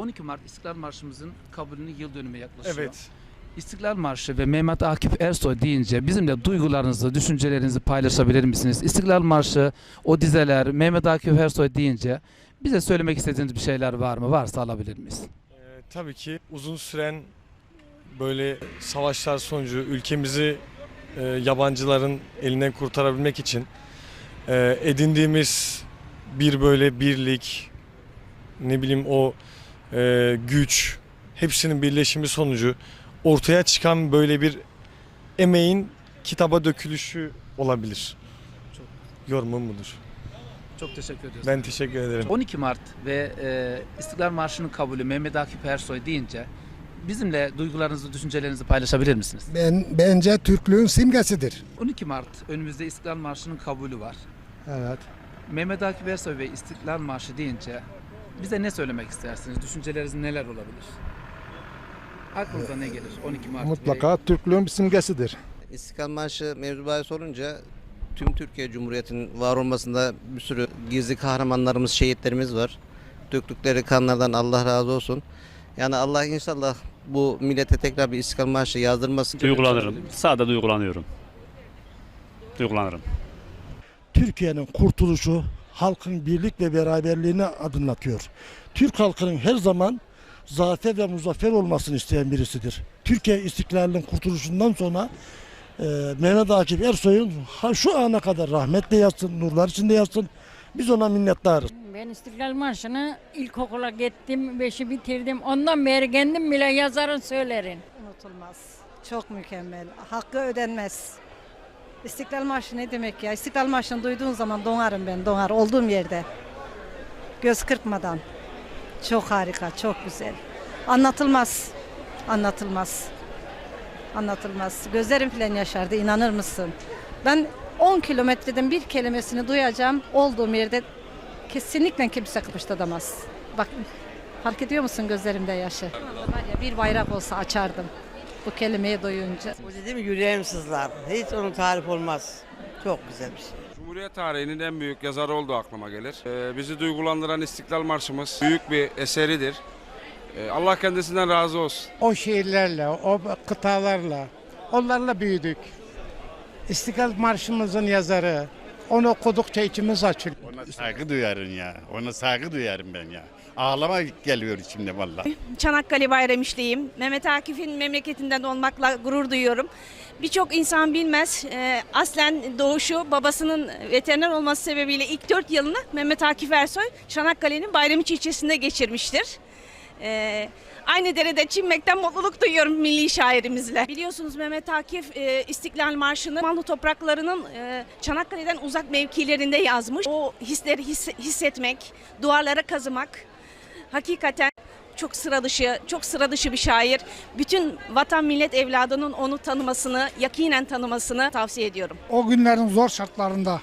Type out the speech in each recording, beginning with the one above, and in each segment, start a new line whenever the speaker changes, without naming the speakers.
12 Mart İstiklal Marşımızın kabulünün yıl dönümü yaklaşıyor.
Evet.
İstiklal Marşı ve Mehmet Akif Ersoy deyince bizimle duygularınızı, düşüncelerinizi paylaşabilir misiniz? İstiklal Marşı, o dizeler, Mehmet Akif Ersoy deyince bize söylemek istediğiniz bir şeyler var mı? Varsa alabilir miyiz?
Ee, tabii ki uzun süren böyle savaşlar sonucu ülkemizi e, yabancıların elinden kurtarabilmek için e, edindiğimiz bir böyle birlik, ne bileyim o e, güç, hepsinin birleşimi sonucu ortaya çıkan böyle bir emeğin kitaba dökülüşü olabilir.
Çok-
Yorumum budur.
Çok teşekkür ediyoruz.
Ben teşekkür ederim.
12 Mart ve e, İstiklal Marşı'nın kabulü Mehmet Akif Ersoy deyince bizimle duygularınızı, düşüncelerinizi paylaşabilir misiniz?
Ben bence Türklüğün simgesidir.
12 Mart önümüzde İstiklal Marşı'nın kabulü var.
Evet.
Mehmet Akif Ersoy ve İstiklal Marşı deyince bize ne söylemek istersiniz? Düşünceleriniz neler olabilir? Aklınıza ne gelir 12 Mart?
Mutlaka Türklüğün bir simgesidir.
İstiklal Marşı mevzu bahis olunca tüm Türkiye Cumhuriyeti'nin var olmasında bir sürü gizli kahramanlarımız, şehitlerimiz var. Döktükleri kanlardan Allah razı olsun. Yani Allah inşallah bu millete tekrar bir İstiklal Marşı yazdırmasın.
Duygulanırım. Sağda duygulanıyorum. Duygulanırım.
Türkiye'nin kurtuluşu halkın birlik ve beraberliğini adımlatıyor. Türk halkının her zaman zafer ve muzaffer olmasını isteyen birisidir. Türkiye istiklalinin kurtuluşundan sonra e, Mehmet Akif Ersoy'un ha- şu ana kadar rahmetle yatsın, nurlar içinde yatsın. Biz ona minnettarız.
Ben İstiklal Marşı'nı ilkokula gittim, beşi bitirdim. Ondan beri kendim bile yazarın söylerim.
Unutulmaz. Çok mükemmel. Hakkı ödenmez. İstiklal Marşı ne demek ya? İstiklal Marşı'nı duyduğun zaman donarım ben, donar olduğum yerde. Göz kırpmadan. Çok harika, çok güzel. Anlatılmaz. Anlatılmaz. Anlatılmaz. Gözlerim falan yaşardı, inanır mısın? Ben 10 kilometreden bir kelimesini duyacağım. Olduğum yerde kesinlikle kimse kıpırdatamaz. Bak fark ediyor musun gözlerimde yaşı? Bir bayrak olsa açardım bu kelimeyi duyunca.
Bu dediğim yüreğim sızlar. Hiç onun tarif olmaz. Çok güzel bir şey.
Cumhuriyet tarihinin en büyük yazarı olduğu aklıma gelir. Ee, bizi duygulandıran İstiklal Marşımız büyük bir eseridir. Ee, Allah kendisinden razı olsun.
O şehirlerle, o kıtalarla, onlarla büyüdük. İstiklal Marşımızın yazarı, onu okudukça içimiz açılıyor.
Ona saygı duyarım ya. Ona saygı duyarım ben ya. Ağlama geliyor içimde vallahi.
Çanakkale Bayramişliyim. Mehmet Akif'in memleketinden olmakla gurur duyuyorum. Birçok insan bilmez. Ee, aslen doğuşu babasının veteriner olması sebebiyle ilk 4 yılını Mehmet Akif Ersoy Çanakkale'nin Bayramiçi ilçesinde geçirmiştir. Ee, aynı derede çinmekten mutluluk duyuyorum milli şairimizle. Biliyorsunuz Mehmet Akif e, İstiklal Marşı'nı Manlı topraklarının e, Çanakkale'den uzak mevkilerinde yazmış. O hisleri his- hissetmek, duvarlara kazımak hakikaten çok sıra dışı, çok sıra dışı bir şair. Bütün vatan millet evladının onu tanımasını, yakinen tanımasını tavsiye ediyorum.
O günlerin zor şartlarında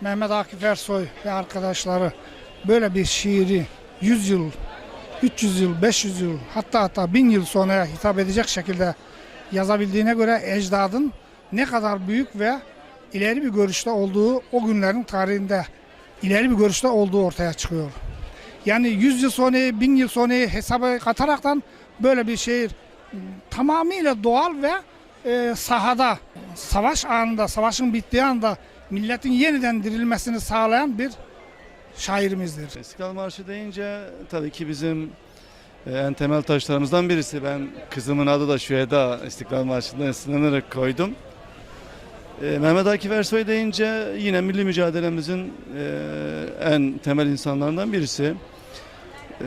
Mehmet Akif Ersoy ve arkadaşları böyle bir şiiri 100 yıl, 300 yıl, 500 yıl hatta hatta 1000 yıl sonraya hitap edecek şekilde yazabildiğine göre ecdadın ne kadar büyük ve ileri bir görüşte olduğu o günlerin tarihinde ileri bir görüşte olduğu ortaya çıkıyor. Yani 100 yıl sonra, 1000 yıl sonra hesaba kataraktan böyle bir şehir tamamıyla doğal ve e, sahada, savaş anında, savaşın bittiği anda milletin yeniden dirilmesini sağlayan bir şairimizdir.
İstiklal Marşı deyince tabii ki bizim e, en temel taşlarımızdan birisi. Ben kızımın adı da Şüheda İstiklal Marşı'ndan esinlenerek koydum. E, Mehmet Akif Ersoy deyince yine milli mücadelemizin e, en temel insanlarından birisi. E,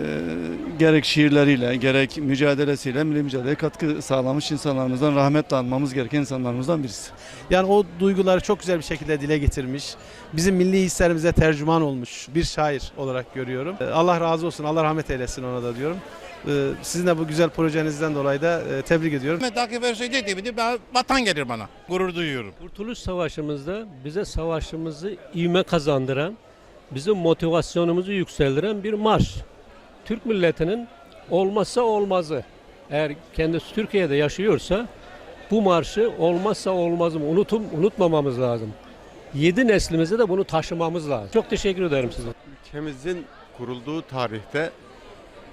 gerek şiirleriyle, gerek mücadelesiyle milli mücadeleye katkı sağlamış insanlarımızdan, rahmetle anmamız gereken insanlarımızdan birisi.
Yani o duyguları çok güzel bir şekilde dile getirmiş. Bizim milli hislerimize tercüman olmuş bir şair olarak görüyorum. Ee, Allah razı olsun, Allah rahmet eylesin ona da diyorum. Ee, Sizin de bu güzel projenizden dolayı da e, tebrik ediyorum.
Mehmet Akif Ersoy dediğimde vatan gelir bana. Gurur duyuyorum.
Kurtuluş Savaşı'mızda bize savaşımızı ivme kazandıran, bizim motivasyonumuzu yükseldiren bir marş. Türk milletinin olmazsa olmazı. Eğer kendisi Türkiye'de yaşıyorsa bu marşı olmazsa olmazım unutum unutmamamız lazım. Yedi neslimize de bunu taşımamız lazım. Çok teşekkür ederim size.
Ülkemizin kurulduğu tarihte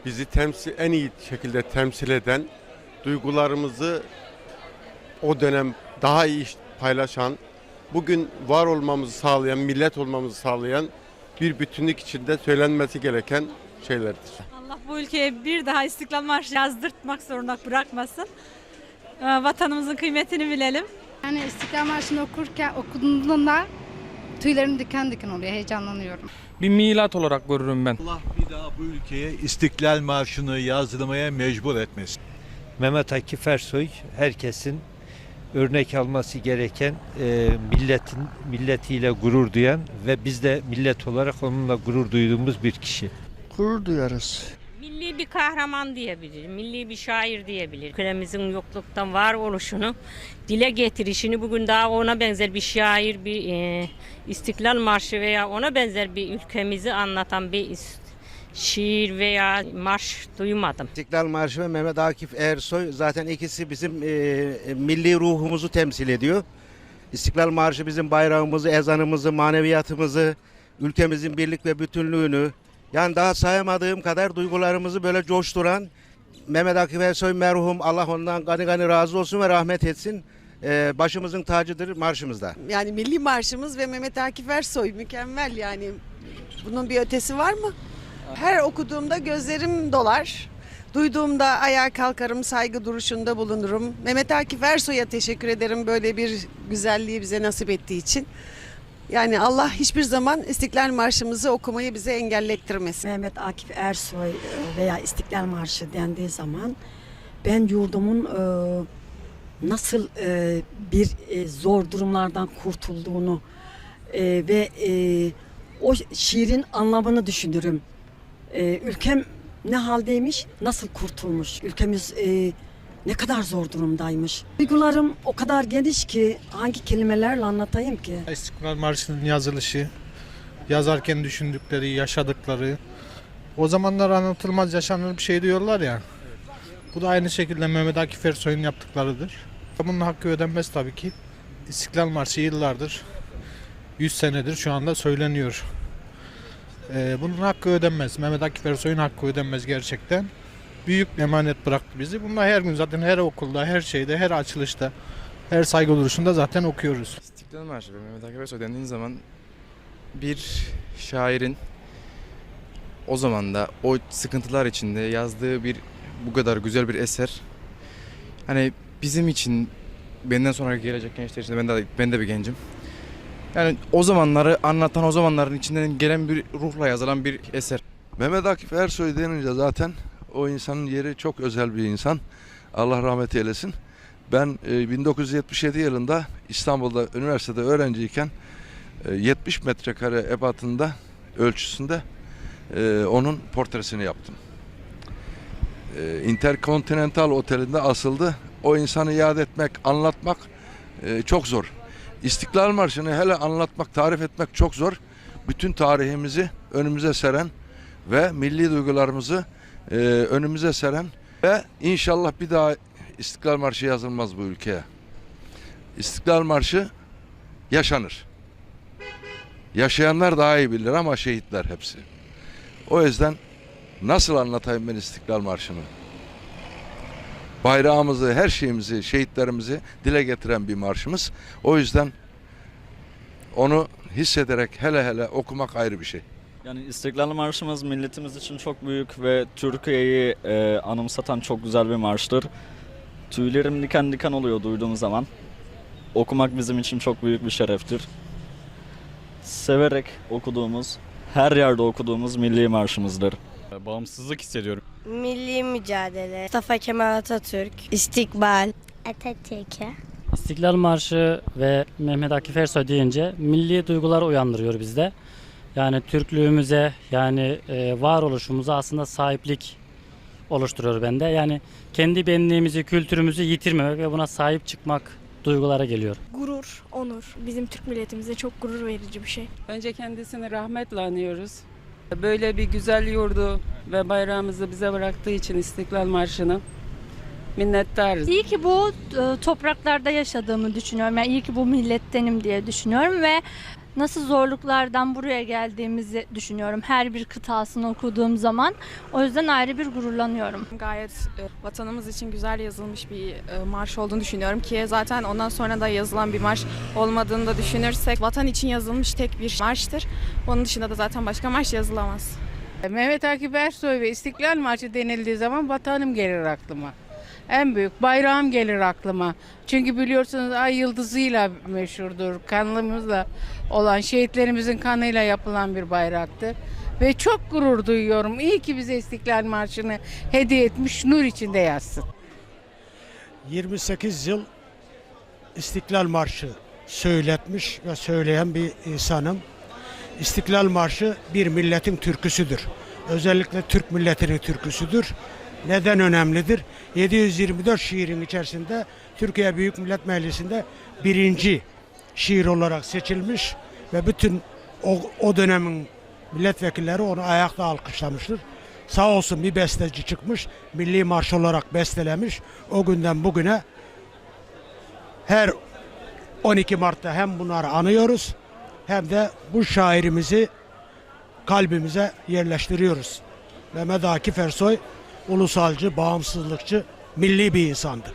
bizi temsil en iyi şekilde temsil eden, duygularımızı o dönem daha iyi paylaşan, bugün var olmamızı sağlayan, millet olmamızı sağlayan bir bütünlük içinde söylenmesi gereken şeylerdir.
Allah bu ülkeye bir daha İstiklal Marşı yazdırtmak zorunda bırakmasın. Ee, Vatanımızın kıymetini bilelim.
Yani İstiklal Marşı'nı okurken okuduğumda tüylerim diken diken oluyor, heyecanlanıyorum.
Bir milat olarak görürüm ben.
Allah bir daha bu ülkeye İstiklal Marşı'nı yazdırmaya mecbur etmesin.
Mehmet Akif Ersoy herkesin örnek alması gereken e, milletin milletiyle gurur duyan ve biz de millet olarak onunla gurur duyduğumuz bir kişi.
Gurur duyarız.
Milli bir kahraman diyebilir, milli bir şair diyebilir. Ülkemizin yokluktan var oluşunu, dile getirişini bugün daha ona benzer bir şair, bir e, İstiklal Marşı veya ona benzer bir ülkemizi anlatan bir şiir veya marş duymadım.
İstiklal Marşı ve Mehmet Akif Ersoy zaten ikisi bizim e, milli ruhumuzu temsil ediyor. İstiklal Marşı bizim bayrağımızı, ezanımızı, maneviyatımızı, ülkemizin birlik ve bütünlüğünü, yani daha sayamadığım kadar duygularımızı böyle coşturan Mehmet Akif Ersoy merhum Allah ondan gani gani razı olsun ve rahmet etsin. E, başımızın tacıdır marşımızda.
Yani milli marşımız ve Mehmet Akif Ersoy mükemmel yani. Bunun bir ötesi var mı? Her okuduğumda gözlerim dolar. Duyduğumda ayağa kalkarım, saygı duruşunda bulunurum. Mehmet Akif Ersoy'a teşekkür ederim böyle bir güzelliği bize nasip ettiği için. Yani Allah hiçbir zaman İstiklal Marşımızı okumayı bize engellettirmesin.
Mehmet Akif Ersoy e, veya İstiklal Marşı dendiği zaman ben yurdumun e, nasıl e, bir zor durumlardan kurtulduğunu ve o şiirin anlamını düşünürüm. Ülkem ne haldeymiş, nasıl kurtulmuş, ülkemiz ne kadar zor durumdaymış. Duygularım o kadar geniş ki hangi kelimelerle anlatayım ki?
İstiklal Marşı'nın yazılışı, yazarken düşündükleri, yaşadıkları, o zamanlar anlatılmaz yaşanır bir şey diyorlar ya. Bu da aynı şekilde Mehmet Akif Ersoy'un yaptıklarıdır. Bunun hakkı ödenmez tabii ki. İstiklal Marşı yıllardır, 100 senedir şu anda söyleniyor. Ee, bunun hakkı ödenmez. Mehmet Akif Ersoy'un hakkı ödenmez gerçekten. Büyük emanet bıraktı bizi. Bunlar her gün zaten her okulda, her şeyde, her açılışta, her saygı duruşunda zaten okuyoruz.
İstiklal Marşı ve Mehmet Akif Ersoy dendiğin zaman bir şairin o zaman da o sıkıntılar içinde yazdığı bir bu kadar güzel bir eser. Hani bizim için benden sonra gelecek gençler için de ben de ben de bir gencim. Yani o zamanları anlatan o zamanların içinden gelen bir ruhla yazılan bir eser.
Mehmet Akif Ersoy denince zaten o insanın yeri çok özel bir insan. Allah rahmet eylesin. Ben e, 1977 yılında İstanbul'da üniversitede öğrenciyken e, 70 metrekare ebatında ölçüsünde e, onun portresini yaptım. E, Intercontinental Oteli'nde asıldı. O insanı yad etmek, anlatmak e, çok zor. İstiklal Marşı'nı hele anlatmak, tarif etmek çok zor. Bütün tarihimizi önümüze seren ve milli duygularımızı e, önümüze seren ve inşallah bir daha İstiklal Marşı yazılmaz bu ülkeye. İstiklal Marşı yaşanır. Yaşayanlar daha iyi bilir ama şehitler hepsi. O yüzden nasıl anlatayım ben İstiklal Marşı'nı? Bayrağımızı, her şeyimizi, şehitlerimizi dile getiren bir marşımız. O yüzden onu hissederek hele hele okumak ayrı bir şey.
Yani İstiklal Marşımız milletimiz için çok büyük ve Türkiye'yi e, anımsatan çok güzel bir marştır. Tüylerim diken diken oluyor duyduğum zaman. Okumak bizim için çok büyük bir şereftir. Severek okuduğumuz, her yerde okuduğumuz milli marşımızdır.
Bağımsızlık hissediyorum.
Milli mücadele, Mustafa Kemal Atatürk, İstikbal,
Atatürk'e.
İstiklal Marşı ve Mehmet Akif Ersoy deyince milli duygular uyandırıyor bizde. Yani Türklüğümüze yani e, varoluşumuza aslında sahiplik oluşturuyor bende. Yani kendi benliğimizi, kültürümüzü yitirmemek ve buna sahip çıkmak duygulara geliyor.
gurur, onur. Bizim Türk milletimize çok gurur verici bir şey.
Önce kendisini rahmetle anıyoruz. Böyle bir güzel yurdu ve bayrağımızı bize bıraktığı için İstiklal Marşı'nı minnettarız.
İyi ki bu e, topraklarda yaşadığımı düşünüyorum. Yani iyi ki bu millettenim diye düşünüyorum ve
nasıl zorluklardan buraya geldiğimizi düşünüyorum her bir kıtasını okuduğum zaman. O yüzden ayrı bir gururlanıyorum.
Gayet e, vatanımız için güzel yazılmış bir e, marş olduğunu düşünüyorum ki zaten ondan sonra da yazılan bir marş olmadığını da düşünürsek vatan için yazılmış tek bir marştır. Onun dışında da zaten başka marş yazılamaz.
Mehmet Akif Ersoy ve İstiklal Marşı denildiği zaman vatanım gelir aklıma. En büyük bayrağım gelir aklıma. Çünkü biliyorsunuz ay yıldızıyla meşhurdur. Kanlımızla olan şehitlerimizin kanıyla yapılan bir bayraktır. Ve çok gurur duyuyorum. İyi ki bize İstiklal Marşı'nı hediye etmiş nur içinde yazsın.
28 yıl İstiklal Marşı söyletmiş ve söyleyen bir insanım. İstiklal Marşı bir milletin türküsüdür. Özellikle Türk milletinin türküsüdür. Neden önemlidir? 724 şiirin içerisinde Türkiye Büyük Millet Meclisi'nde birinci şiir olarak seçilmiş ve bütün o, o dönemin milletvekilleri onu ayakta alkışlamıştır. Sağ olsun bir besteci çıkmış, milli marş olarak bestelemiş. O günden bugüne her 12 Mart'ta hem bunları anıyoruz hem de bu şairimizi kalbimize yerleştiriyoruz. Mehmet Akif Ersoy ulusalcı, bağımsızlıkçı, milli bir insandır.